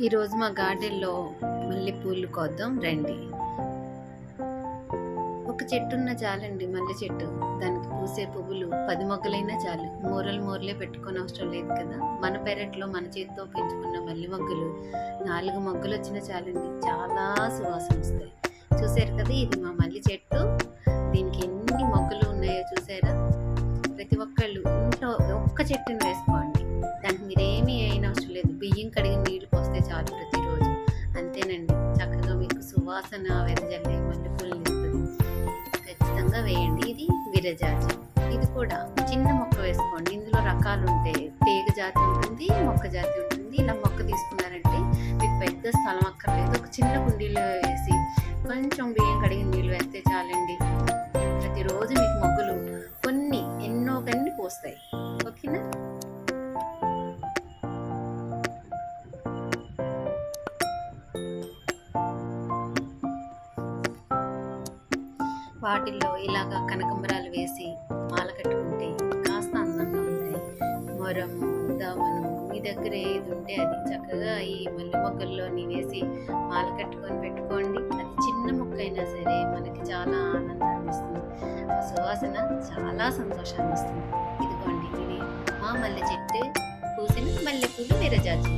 ఈరోజు మా గార్డెన్లో మల్లెపూలు కోద్దాం రండి. ఒక చెట్టు ఉన్న చాలండి మల్లె చెట్టు. దానికి పూసే పువ్వులు పది మొగ్గలైనా చాలు. మూరలు మూరలే పెట్టుకొని అవసరం లేదు కదా. మన పెరట్లో మన చేతితో పెంచుకున్న మల్లె మొగ్గలు నాలుగు మొగ్గలు వచ్చినా చాలండి. చాలా సువాసన వస్తాయి. చూసారు కదా ఇది మా మల్లె చెట్టు. దీనికి ఎన్ని మొగ్గలు ఉన్నాయో చూసారా? ప్రతి ఒక్కళ్ళు ఇంట్లో ఒక్క చెట్టుని వేసుకోవాలి. సువాసన వెదజల్లే మల్లెపూలు ఇస్తుంది ఖచ్చితంగా వేయండి. ఇది విరజాజి. ఇది కూడా చిన్న మొక్క వేసుకోండి. ఇందులో రకాలు ఉంటాయి తీగ జాతి ఉంటుంది మొక్క జాతి ఉంటుంది. ఇలా మొక్క తీసుకున్నారంటే మీకు పెద్ద స్థలం అక్కర్లేదు. ఒక చిన్న కుండీలో వేసి కొంచెం బియ్యం కడిగి నీళ్ళు వేస్తే చాలండి. ప్రతిరోజు మీకు మొగ్గలు కొన్ని ఎన్నో కన్ని పోస్తాయి. ఓకేనా? వాటిల్లో ఇలాగా కనకంబరాలు వేసి మాల కట్టుకుంటే కాస్త అందంగా ఉంటాయి. మొరము దవనం మీ దగ్గర ఏది ఉంటే అది చక్కగా ఈ మల్లె మొక్కల్లోని వేసి మాల కట్టుకొని పెట్టుకోండి. అది చిన్న మొక్క అయినా సరే మనకి చాలా ఆనందాన్ని ఇస్తుంది. ఆ సువాసన చాలా సంతోషాన్ని ఇస్తుంది. ఇదిగోండి ఇవి మా మల్లె చెట్టు పూసిన మల్లెపూలు విరజాజి